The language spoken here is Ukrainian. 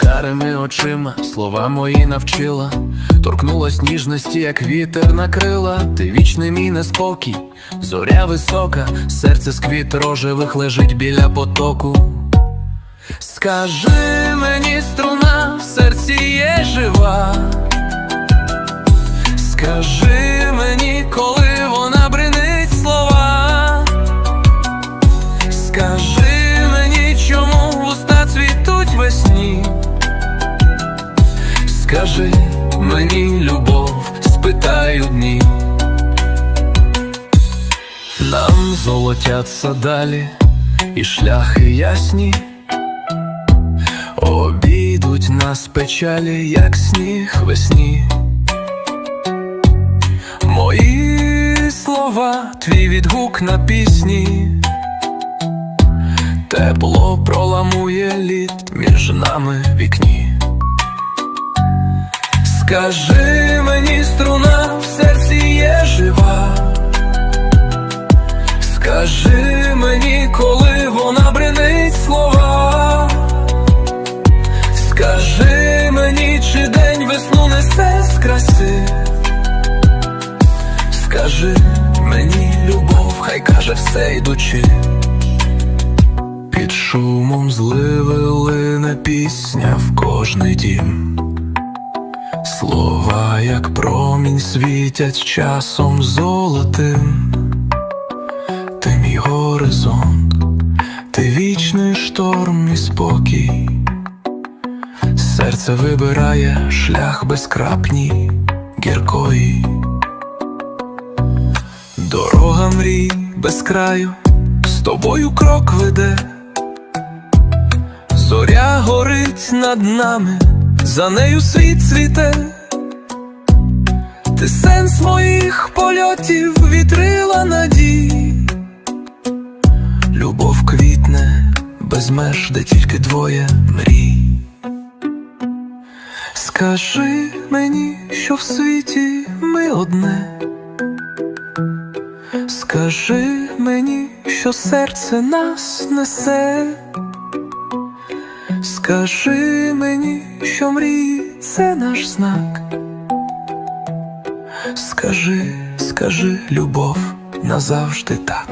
карими очима, слова мої навчила, торкнулась ніжності, як вітер накрила, ти вічний мій неспокій, зоря висока, серце з квіт рожевих лежить біля потоку. Скажи мені, вуста цвітуть весні. Скажи мені, любов, спитаю дні. Нам золотяться далі, і шляхи ясні. Обійдуть нас печалі, як сніг весні. Мої слова, твій відгук на пісні, тепло проламує лід між нами вікні. Скажи мені, струна в серці є жива. Скажи мені, коли вона бренить слова. Скажи мені, чи день весну несе з краси. Скажи мені, любов, хай каже все йдучи. Під шумом зливи лине пісня в кожний дім. Слова, як промінь, світять часом золотим. Ти мій горизонт, ти вічний шторм і спокій. Серце вибирає шлях безкрапній, гіркої. Дорога мрій без краю, з тобою крок веде. Горить над нами, за нею світ цвіте. Ти сенс моїх польотів вітрила надій. Любов квітне без меж, де тільки двоє мрій. Скажи мені, що в світі ми одне. Скажи мені, що серце нас несе. Скажи мені, що мрії це наш знак. Скажи, скажи, любов назавжди так.